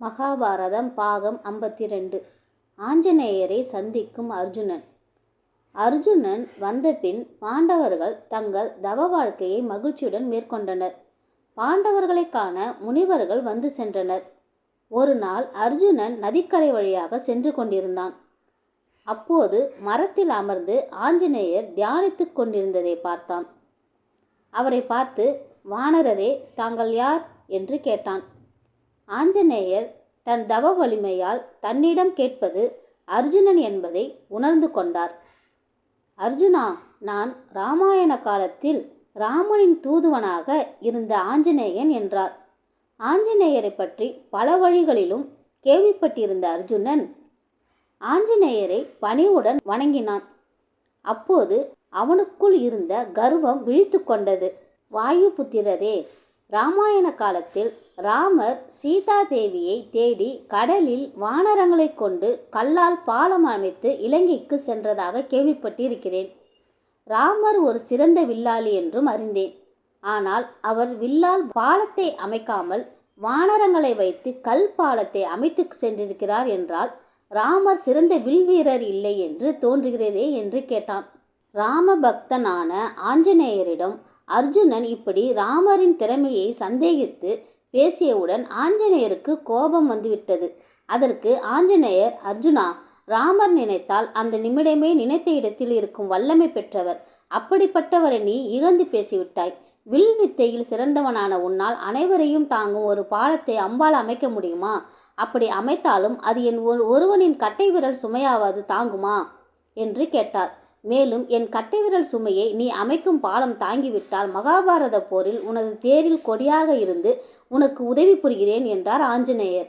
மகாபாரதம் பாகம் ஐம்பத்தி ரெண்டு ஆஞ்சநேயரை சந்திக்கும் அர்ஜுனன். அர்ஜுனன் வந்தபின் பாண்டவர்கள் தங்கள் தவ வாழ்க்கையை மகிழ்ச்சியுடன் மேற்கொண்டனர். பாண்டவர்களை காண முனிவர்கள் வந்து சென்றனர். ஒரு நாள் அர்ஜுனன் நதிக்கரை வழியாக சென்று கொண்டிருந்தான். அப்போது மரத்தில் அமர்ந்து ஆஞ்சநேயர் தியானித்துக் கொண்டிருந்ததை பார்த்தான். அவரை பார்த்து வானரரே தாங்கள் யார்? என்று கேட்டான். ஆஞ்சநேயர் தன் தவ வலிமையால் தன்னிடம் கேட்பது அர்ஜுனன் என்பதை உணர்ந்து கொண்டார். அர்ஜுனா நான் ராமாயண காலத்தில் ராமனின் தூதுவனாக இருந்த ஆஞ்சநேயன் என்றார். ஆஞ்சநேயரை பற்றி பல வழிகளிலும் கேள்விப்பட்டிருந்த அர்ஜுனன் ஆஞ்சநேயரை பணிவுடன் வணங்கினான். அப்போது அவனுக்குள் இருந்த கர்வம் விழித்து கொண்டது. வாயுபுத்திரரே ராமாயண காலத்தில் ராமர் சீதா தேவியை தேடி கடலில் வானரங்களைக் கொண்டு கல்லால் பாலம் அமைத்து இலங்கைக்கு சென்றதாக கேள்விப்பட்டிருக்கிறேன். ராமர் ஒரு சிறந்த வில்லாளி என்றும் அறிந்தேன். ஆனால் அவர் வில்லால் பாலத்தை அமைக்காமல் வானரங்களை வைத்து கல் பாலத்தை அமைத்து சென்றிருக்கிறார் என்றால் ராமர் சிறந்த வில் வீரர் இல்லை என்று தோன்றுகிறதே என்று கேட்டான். ராமபக்தனான ஆஞ்சநேயரிடம் அர்ஜுனன் இப்படி ராமரின் திறமையை சந்தேகித்து பேசியவுடன் ஆஞ்சநேயருக்கு கோபம் வந்துவிட்டது. அதற்கு ஆஞ்சநேயர் அர்ஜுனா ராமர் நினைத்தால் அந்த நிமிடமே நினைத்த இடத்தில் இருக்கும் வல்லமை பெற்றவர். அப்படிப்பட்டவரை நீ இகழ்ந்து பேசிவிட்டாய். வில் வித்தையில் சிறந்தவனான உன்னால் அனைவரையும் தாங்கும் ஒரு பாலத்தை அம்பால் அமைக்க முடியுமா? அப்படி அமைத்தாலும் அது என் ஒரு ஒருவனின் கட்டை விரல் சுமையாவது தாங்குமா? என்று கேட்டார். மேலும் என் கட்டை விரல் சுமையை நீ அமைக்கும் பாலம் தாங்கிவிட்டால் மகாபாரத போரில் உனது தேரில் கொடியாக இருந்து உனக்கு உதவி புரிகிறேன் என்றார் ஆஞ்சநேயர்.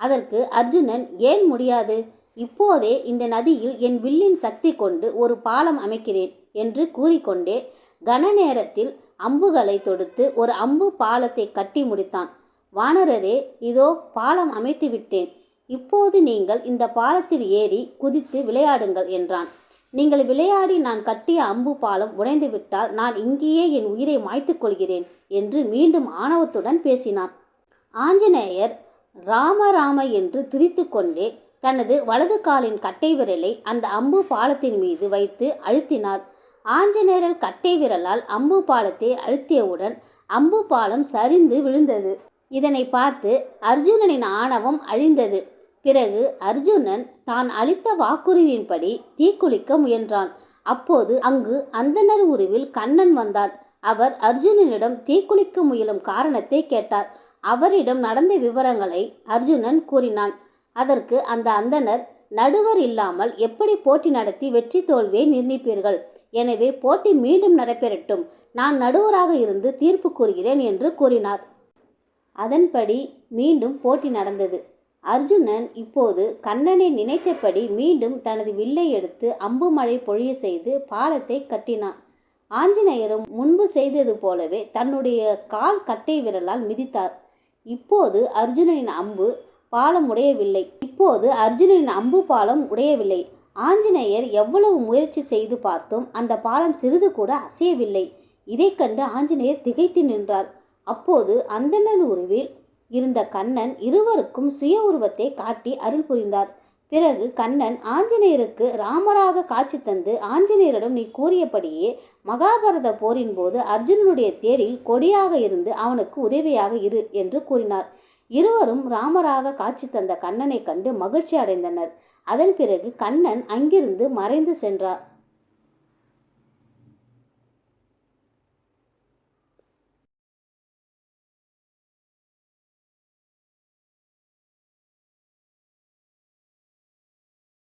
அதற்கு அர்ஜுனன் ஏன் முடியாது? இப்போதே இந்த நதியில் என் வில்லின் சக்தி கொண்டு ஒரு பாலம் அமைக்கிறேன் என்று கூறிக்கொண்டே கன நேரத்தில் அம்புகளை தொடுத்து ஒரு அம்பு பாலத்தை கட்டி முடித்தான். வானரரே இதோ பாலம் அமைத்து விட்டேன் இப்போது நீங்கள் இந்த பாலத்தில் ஏறி குதித்து விளையாடுங்கள் என்றான். நீங்கள் விளையாடி நான் கட்டிய அம்பு பாலம் உடைந்துவிட்டால் நான் இங்கேயே என் உயிரை மாய்த்து கொள்கிறேன் என்று மீண்டும் ஆணவத்துடன் பேசினான். ஆஞ்சநேயர் ராம ராம என்று திரித்து கொண்டே தனது வலது காலின் கட்டை விரலை அந்த அம்பு பாலத்தின் மீது வைத்து அழுத்தினார். ஆஞ்சநேயர் கட்டை விரலால் அம்பு பாலத்தை அழுத்தியவுடன் அம்பு பாலம் சரிந்து விழுந்தது. இதனை பார்த்து அர்ஜுனனின் ஆணவம் அழிந்தது. பிறகு அர்ஜுனன் தான் அளித்த வாக்குறுதியின்படி தீக்குளிக்க முயன்றான். அப்போது அங்கு அந்தனர் உருவில் கண்ணன் வந்தான். அவர் அர்ஜுனனிடம் தீக்குளிக்க முயலும் காரணத்தை கேட்டார். அவரிடம் நடந்த விவரங்களை அர்ஜுனன் கூறினான். அதற்கு அந்த அந்தனர் நடுவர் இல்லாமல் எப்படி போட்டி நடத்தி வெற்றி தோல்வியை நிர்ணயிப்பீர்கள்? எனவே போட்டி மீண்டும் நடைபெறட்டும். நான் நடுவராக இருந்து தீர்ப்பு கூறுகிறேன் என்று கூறினார். அதன்படி மீண்டும் போட்டி நடந்தது. அர்ஜுனன் இப்போது கண்ணனை நினைத்தபடி மீண்டும் தனது வில்லை எடுத்து அம்பு மழை பொழிய செய்து பாலத்தை கட்டினான். ஆஞ்சநேயரும் முன்பு செய்தது போலவே தன்னுடைய கால் கட்டை விரலால் மிதித்தார். இப்போது அர்ஜுனனின் அம்பு பாலம் உடையவில்லை. இப்போது அர்ஜுனனின் அம்பு பாலம் உடையவில்லை. ஆஞ்சநேயர் எவ்வளவு முயற்சி செய்து பார்த்தும் அந்த பாலம் சிறிது கூட அசையவில்லை. இதை கண்டு ஆஞ்சநேயர் திகைத்து நின்றார். அப்போது அந்தணன் உருவில் இருந்த கண்ணன் இருவருக்கும் சுய உருவத்தை காட்டி அருள் புரிந்தார். பிறகு கண்ணன் ஆஞ்சநேயருக்கு ராமராக காட்சி தந்து ஆஞ்சநேயரிடம் நீ கூறியபடியே மகாபாரத போரின் போது அர்ஜுனனுடைய தேரில் கொடியாக இருந்து அவனுக்கு உதவியாக இரு என்று கூறினார். இருவரும் ராமராக காட்சி தந்த கண்ணனை கண்டு மகிழ்ச்சி அடைந்தனர். அதன் பிறகு கண்ணன் அங்கிருந்து மறைந்து சென்றார்.